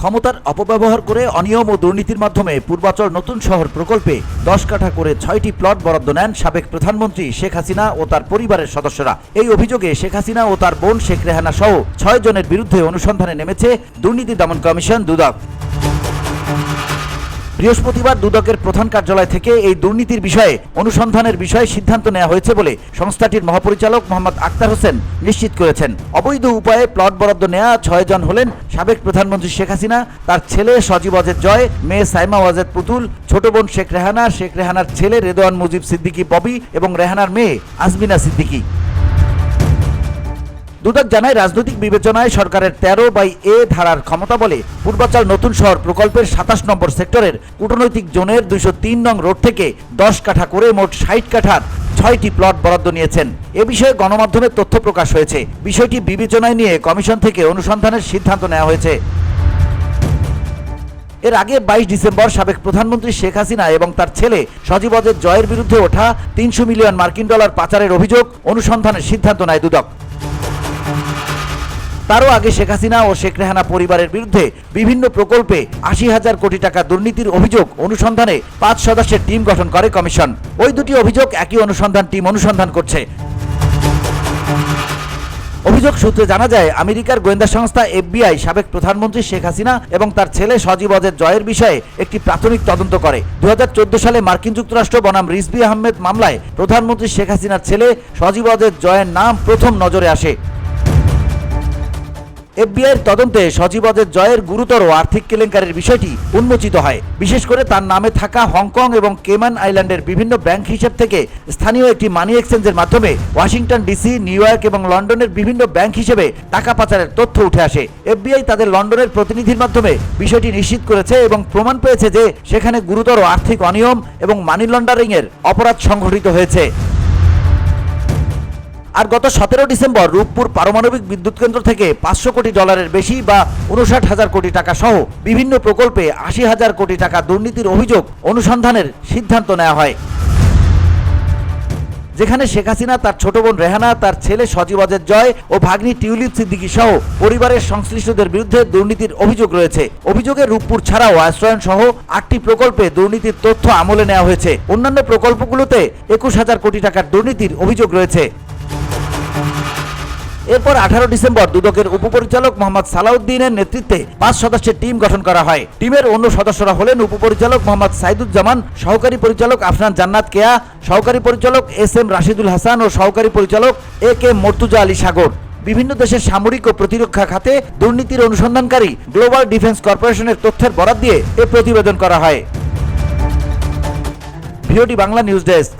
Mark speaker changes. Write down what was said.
Speaker 1: ক্ষমতার অপব্যবহার করে অনিয়ম ও দুর্নীতির মাধ্যমে পূর্বাচল নতুন শহর প্রকল্পে দশ কাঠা করে ছয়টি প্লট বরাদ্দ নেন সাবেক প্রধানমন্ত্রী শেখ হাসিনা ও তার পরিবারের সদস্যরা। এই অভিযোগে শেখ হাসিনা ও তার বোন শেখ রেহানা সহ ছয় জনের বিরুদ্ধে অনুসন্ধানে নেমেছে দুর্নীতি দমন কমিশন দুদক। বৃহস্পতিবার দুদকের প্রধান কার্যালয় থেকে এই দুর্নীতির বিষয়ে, অনুসন্ধানের বিষয়ে সিদ্ধান্ত নেওয়া হয়েছে বলে সংস্থাটির মহাপরিচালক মোহাম্মদ আক্তার হোসেন নিশ্চিত করেছেন। অবৈধ উপায়ে প্লট বরাদ্দ নেওয়া ছয়জন হলেন সাবেক প্রধানমন্ত্রী শেখ হাসিনা, তার ছেলে সজীব অজেদ জয়, মেয়ে সাইমা ওয়াজেদ পুতুল, ছোট বোন শেখ রেহানা, শেখ রেহানার ছেলে রেদোয়ান মুজিব সিদ্দিকী ববি এবং রেহানার মেয়ে আজমিনা সিদ্দিকী। দুদক জানায়, রাজনৈতিক বিবেচনায় সরকারের তেরো বাই এ ধারার ক্ষমতা বলে পূর্বাচল নতুন শহর প্রকল্পের সাতাশ নম্বর সেক্টরের কূটনৈতিক জোনের দুইশো তিন নং রোড থেকে দশ কাঠা করে মোট ষাট কাঠার ছয়টি প্লট বরাদ্দ নিয়েছেন। এ বিষয়ে গণমাধ্যমে তথ্য প্রকাশ হয়েছে। বিষয়টি বিবেচনায় নিয়ে কমিশন থেকে অনুসন্ধানের সিদ্ধান্ত নেওয়া হয়েছে। এর আগে বাইশ ডিসেম্বর সাবেক প্রধানমন্ত্রী শেখ হাসিনা এবং তার ছেলে সজীব জয়ের বিরুদ্ধে ওঠা তিনশো মিলিয়ন মার্কিন ডলার পাচারের অভিযোগ অনুসন্ধানের সিদ্ধান্ত নেয় দুদক। তারও আগে শেখ হাসিনা ও শেখ রেহানা পরিবারের বিরুদ্ধে বিভিন্ন প্রকল্পে আশি হাজার কোটি টাকা দুর্নীতির অভিযোগ অনুসন্ধানে পাঁচ সদস্যের টিম গঠন করে কমিশন। ওই দুটি অভিযোগ একই অনুসন্ধান টিম অনুসন্ধান করছে। অভিযোগ সূত্রে জানা যায়, আমেরিকার গোয়েন্দা সংস্থা এফবিআই সাবেক প্রধানমন্ত্রী শেখ হাসিনা এবং তার ছেলে সজীব অজের জয়ের বিষয়ে একটি প্রাথমিক তদন্ত করে। দু হাজার চোদ্দ সালে মার্কিন যুক্তরাষ্ট্র বনাম রিজবি আহমেদ মামলায় প্রধানমন্ত্রী শেখ হাসিনার ছেলে সজীব অজের জয়ের নাম প্রথম নজরে আসে। এফবিআইয়ের তদন্তে সজীবদের জয়ের গুরুতর আর্থিক কেলেঙ্কারির বিষয়টি উন্মোচিত হয়। বিশেষ করে তার নামে থাকা হংকং এবং কেমান আইল্যান্ডের বিভিন্ন ব্যাংক হিসেব থেকে স্থানীয় একটি মানি এক্সচেঞ্জের মাধ্যমে ওয়াশিংটন ডিসি, নিউ ইয়র্ক এবং লন্ডনের বিভিন্ন ব্যাংক হিসেবে টাকা পাচারের তথ্য উঠে আসে। এফবিআই তাদের লন্ডনের প্রতিনিধির মাধ্যমে বিষয়টি নিশ্চিত করেছে এবং প্রমাণ পেয়েছে যে সেখানে গুরুতর আর্থিক অনিয়ম এবং মানি লন্ডারিংয়ের অপরাধ সংঘটিত হয়েছে। আর গত সতেরো ডিসেম্বর রূপপুর পারমাণবিক বিদ্যুৎ কেন্দ্র থেকে পাঁচশো কোটি ডলারের বেশি বা উনষাট হাজার কোটি টাকা সহ বিভিন্ন প্রকল্পে আশি হাজার কোটি টাকা দুর্নীতির অভিযোগ অনুসন্ধানের সিদ্ধান্ত নেওয়া হয়। যেখানে শেখ হাসিনা, তার ছোট বোন রেহানা, তার ছেলে সজীব সজীবদের জয় ও ভাগ্নি টিউলিপ সিদ্দিকী সহ পরিবারের সংশ্লিষ্টদের বিরুদ্ধে দুর্নীতির অভিযোগ রয়েছে। অভিযোগে রূপপুর ছাড়াও আশ্রয়ন সহ আটটি প্রকল্পে দুর্নীতির তথ্য আমলে নেওয়া হয়েছে। অন্যান্য প্রকল্পগুলোতে একুশ হাজার কোটি টাকার দুর্নীতির অভিযোগ রয়েছে। এরপর আঠারো ডিসেম্বর দুদকের উপপরিচালক মোহাম্মদ সালাউদ্দিনের নেতৃত্বে পাঁচ সদস্যের টিম গঠন করা হয়। টিমের অন্য সদস্যরা হলেন উপপরিচালক মোহাম্মদ সাইদুজ্জামান, সহকারী পরিচালক আফনান জান্নাত কেয়া, সহকারী পরিচালক এস এম রাশিদুল হাসান ও সহকারী পরিচালক এ কে মর্তুজা আলী সাগর। বিভিন্ন দেশের সামরিক ও প্রতিরক্ষা খাতে দুর্নীতির অনুসন্ধানকারী গ্লোবাল ডিফেন্স কর্পোরেশনের তথ্যের বরাদ দিয়ে এ প্রতিবেদন করা হয়। VOD Bangla news desk.